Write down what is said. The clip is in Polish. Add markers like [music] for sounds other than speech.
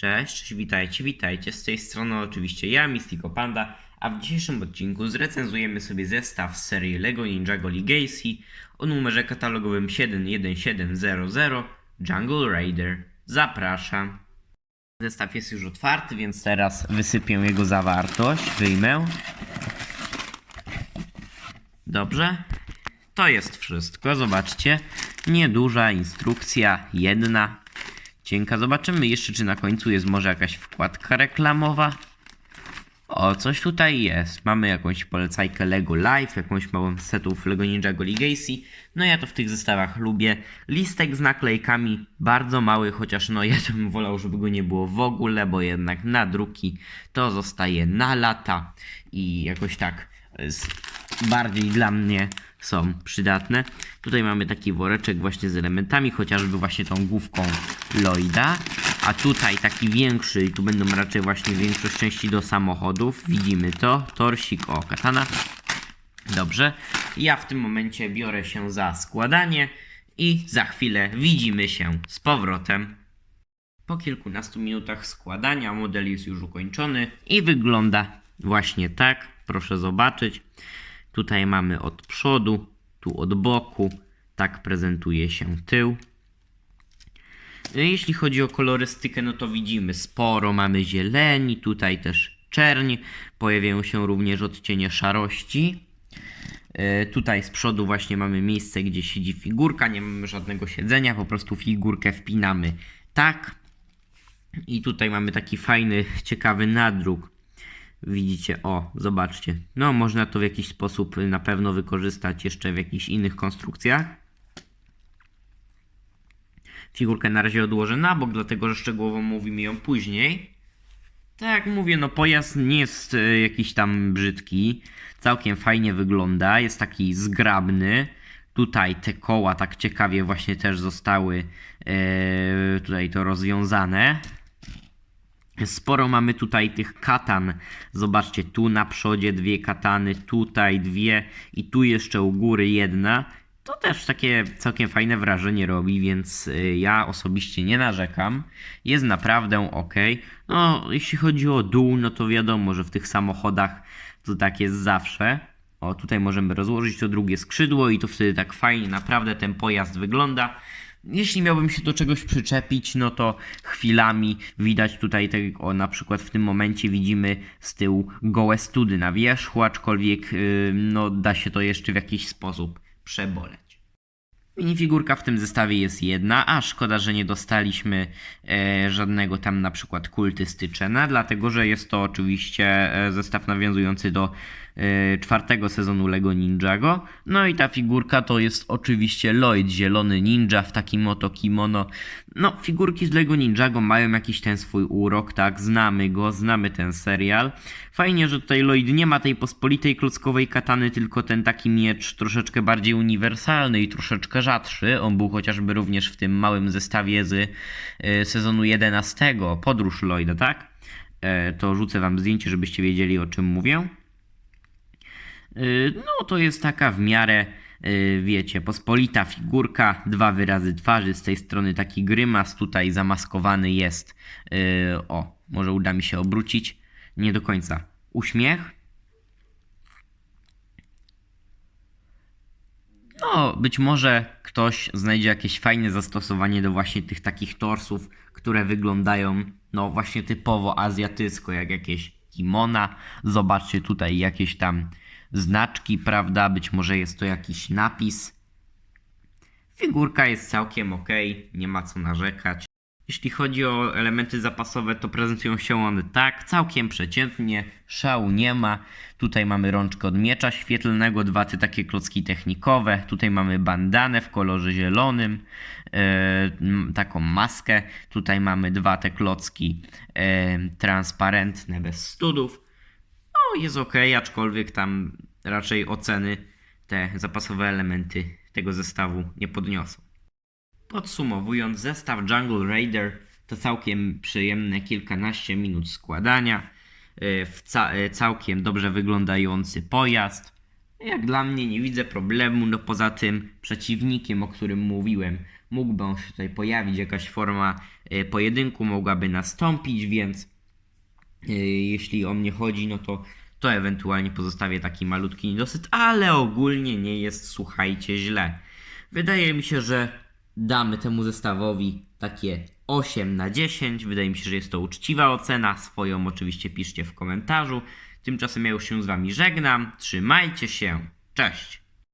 Cześć, witajcie, witajcie. Z tej strony oczywiście ja, Mystico Panda, a w dzisiejszym odcinku zrecenzujemy sobie zestaw z serii LEGO Ninjago Legacy o numerze katalogowym 71700 Jungle Raider. Zapraszam. Zestaw jest już otwarty, więc teraz wysypię jego zawartość. Wyjmę. Dobrze. To jest wszystko. Zobaczcie. Nieduża instrukcja, jedna. Cienka. Zobaczymy jeszcze, czy na końcu jest może jakaś wkładka reklamowa. O, coś tutaj jest. Mamy jakąś polecajkę Lego Live, jakąś małą setów Lego Ninjago Legacy. No ja to w tych zestawach lubię. Listek z naklejkami, bardzo mały, chociaż no [laughs] ja bym wolał, żeby go nie było w ogóle, bo jednak na druki to zostaje na lata i jakoś tak bardziej dla mnie są przydatne. Tutaj mamy taki woreczek właśnie z elementami, chociażby właśnie tą główką Lloyda. A tutaj taki większy, i tu będą raczej właśnie większość części do samochodów. Widzimy to. Torsik, o, katana. Dobrze. Ja w tym momencie biorę się za składanie i za chwilę widzimy się z powrotem. Po kilkunastu minutach składania model jest już ukończony i wygląda właśnie tak. Proszę zobaczyć. Tutaj mamy od przodu, tu od boku. Tak prezentuje się tył. Jeśli chodzi o kolorystykę, no to widzimy sporo. Mamy zieleni, tutaj też czerń. Pojawiają się również odcienie szarości. E, Tutaj z przodu właśnie mamy miejsce, gdzie siedzi figurka. Nie mamy żadnego siedzenia, po prostu figurkę wpinamy tak. I tutaj mamy taki fajny, ciekawy nadruk. Widzicie, o, zobaczcie. No, można to w jakiś sposób na pewno wykorzystać jeszcze w jakichś innych konstrukcjach. Figurkę na razie odłożę na bok, dlatego że szczegółowo mówimy ją później. Tak jak mówię, no pojazd nie jest e, jakiś tam brzydki. Całkiem fajnie wygląda, jest taki zgrabny. Tutaj te koła tak ciekawie właśnie też zostały e, tutaj to rozwiązane. Sporo mamy tutaj tych katan. Zobaczcie, tu na przodzie dwie katany, tutaj dwie i tu jeszcze u góry jedna. To też takie całkiem fajne wrażenie robi, więc y, ja osobiście nie narzekam. Jest naprawdę ok. No, jeśli chodzi o dół, no to wiadomo, że w tych samochodach to tak jest zawsze. O, tutaj możemy rozłożyć to drugie skrzydło i to wtedy tak fajnie naprawdę ten pojazd wygląda. Jeśli miałbym się do czegoś przyczepić, no to chwilami widać tutaj, tak jak o, na przykład w tym momencie widzimy z tyłu gołe study na wierzchu, aczkolwiek yy, no, da się to jeszcze w jakiś sposób przeboleć. Minifigurka w tym zestawie jest jedna, a szkoda, że nie dostaliśmy e, żadnego tam na przykład kulty styczena, dlatego że jest to oczywiście e, zestaw nawiązujący do czwartego sezonu Lego Ninjago. No i ta figurka to jest oczywiście Lloyd, zielony ninja w takim oto kimono. No, figurki z Lego Ninjago mają jakiś ten swój urok, tak, znamy go, znamy ten serial. Fajnie, że tutaj Lloyd nie ma tej pospolitej klockowej katany, tylko ten taki miecz troszeczkę bardziej uniwersalny i troszeczkę rzadszy. On był chociażby również w tym małym zestawie z e, sezonu 11, Podróż Lloyda, tak? E, to rzucę wam zdjęcie, żebyście wiedzieli o czym mówię. E, No, to jest taka w miarę, e, wiecie, pospolita figurka, dwa wyrazy twarzy, z tej strony taki grymas, tutaj zamaskowany jest, e, o, może uda mi się obrócić, nie do końca, uśmiech. No, być może ktoś znajdzie jakieś fajne zastosowanie do właśnie tych takich torsów, które wyglądają, no właśnie typowo azjatycko, jak jakieś kimona. Zobaczcie tutaj jakieś tam znaczki, prawda? Być może jest to jakiś napis. Figurka jest całkiem ok, nie ma co narzekać. Jeśli chodzi o elementy zapasowe, to prezentują się one tak, całkiem przeciętnie, szału nie ma. Tutaj mamy rączkę od miecza świetlnego, dwa te takie klocki technikowe. Tutaj mamy bandanę w kolorze zielonym, e, taką maskę. Tutaj mamy dwa te klocki e, transparentne, bez studów. No, jest ok, aczkolwiek tam raczej oceny te zapasowe elementy tego zestawu nie podniosą. Podsumowując, zestaw Jungle Raider to całkiem przyjemne kilkanaście minut składania, w ca- yy, całkiem dobrze wyglądający pojazd. Jak dla mnie nie widzę problemu, no poza tym przeciwnikiem, o którym mówiłem, mógłby on się tutaj pojawić, jakaś forma e, pojedynku mogłaby nastąpić, więc e, jeśli o mnie chodzi, no to, to ewentualnie pozostawię taki malutki niedosyt, ale ogólnie nie jest, słuchajcie, źle. Wydaje mi się, że damy temu zestawowi takie 8 na 10. Wydaje mi się, że jest to uczciwa ocena. Swoją oczywiście piszcie w komentarzu. Tymczasem ja już się z Wami żegnam. Trzymajcie się. Cześć.